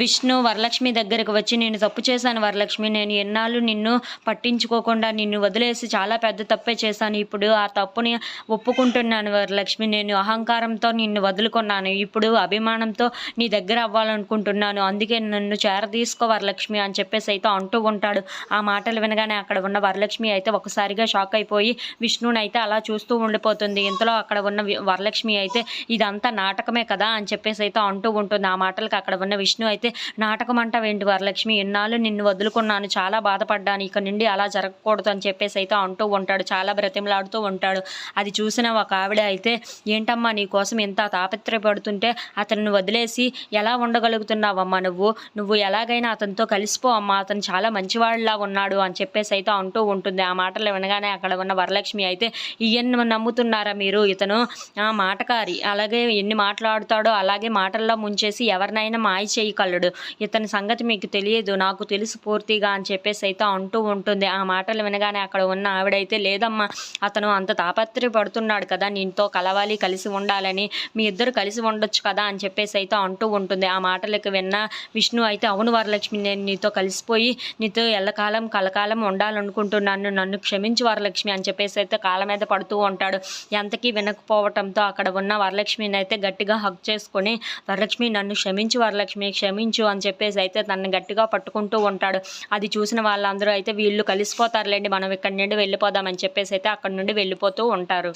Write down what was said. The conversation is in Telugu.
విష్ణు వరలక్ష్మి దగ్గరకు వచ్చి నేను తప్పు చేశాను వరలక్ష్మి. నేను ఎన్నాళ్ళు నిన్ను పట్టించుకోకుండా నిన్ను వదిలేసి చాలా పెద్ద తప్పే చేశాను. ఇప్పుడు ఆ తప్పుని ఒప్పుకుంటున్నాను వరలక్ష్మి. నేను అహంకారంతో నిన్ను వదులుకున్నాను. ఇప్పుడు అభిమానంతో నీ దగ్గర అవ్వాలనుకుంటున్నాను. అందుకే నన్ను చేర తీసుకో వరలక్ష్మి అని చెప్పేసి అయితే అంటూ ఉంటాడు. ఆ మాటలు వినగానే అక్కడ ఉన్న వరలక్ష్మి అయితే ఒకసారిగా షాక్ అయిపోయి విష్ణుని అయితే అలా చూస్తూ ఉండిపోతుంది. ఇంతలో అక్కడ ఉన్న వరలక్ష్మి అయితే ఇదంతా నాటకమే కదా అని చెప్పేసి అయితే అంటూ ఉంటుంది. ఆ మాటలకు అక్కడ ఉన్న విష్ణు అయితే అయితే నాటకం అంటావేంటి వరలక్ష్మి? ఎన్నాళ్ళు నిన్ను వదులుకున్నాను చాలా బాధపడ్డాను ఇక నుండి అలా జరగకూడదు అని చెప్పేసి అయితే అంటూ ఉంటాడు చాలా బ్రతిమలాడుతూ ఉంటాడు. అది చూసిన ఒక ఆవిడ అయితే ఏంటమ్మా నీ కోసం ఎంత తాపత్రయపడుతుంటే అతన్ని వదిలేసి ఎలా ఉండగలుగుతున్నావమ్మా నువ్వు? నువ్వు ఎలాగైనా అతనితో కలిసిపో అమ్మా అతను చాలా మంచివాళ్ళలా ఉన్నాడు అని చెప్పేసి అయితే అంటూ ఉంటుంది. ఆ మాటలు వినగానే అక్కడ ఉన్న వరలక్ష్మి అయితే ఈయన్ని నమ్ముతున్నారా మీరు? ఇతను ఆ మాటకారి. అలాగే ఎన్ని మాట్లాడుతాడో అలాగే మాటల్లో ముంచేసి ఎవరినైనా మాయ చేయగలడు ఇతని సంగతి మీకు తెలియదు. నాకు తెలుసు పూర్తిగా అని చెప్పేసి అయితే అంటూ ఉంటుంది. ఆ మాటలు వినగానే అక్కడ ఉన్న ఆవిడైతే లేదమ్మా అతను అంత తాపత్రయపడుతున్నాడు కదా నీతో కలవాలి కలిసి ఉండాలని. మీ ఇద్దరు కలిసి ఉండొచ్చు కదా అని చెప్పేసి అయితే అంటూ ఉంటుంది. ఆ మాటలకు విన్న విష్ణు అయితే అవును వరలక్ష్మి నేను నీతో కలిసిపోయి నీతో ఎల్లకాలం కలకాలం ఉండాలనుకుంటున్నాను నన్ను క్షమించి వరలక్ష్మి అని చెప్పేసి అయితే కాళ్ళ మీద పడుతూ ఉంటాడు. ఎంతకీ వినకపోవటంతో అక్కడ ఉన్న వరలక్ష్మిని అయితే గట్టిగా హక్ చేసుకొని వరలక్ష్మి నన్ను క్షమించి వరలక్ష్మి క్షమి క్షమించు అని చెప్పేసి అయితే తనని గట్టిగా పట్టుకుంటూ ఉంటాడు. అది చూసిన వాళ్ళందరూ అయితే వీళ్ళు కలిసిపోతారులేండి మనం ఇక్కడి నుండి వెళ్ళిపోదామని చెప్పేసి అయితే అక్కడి నుండి వెళ్ళిపోతూ ఉంటారు.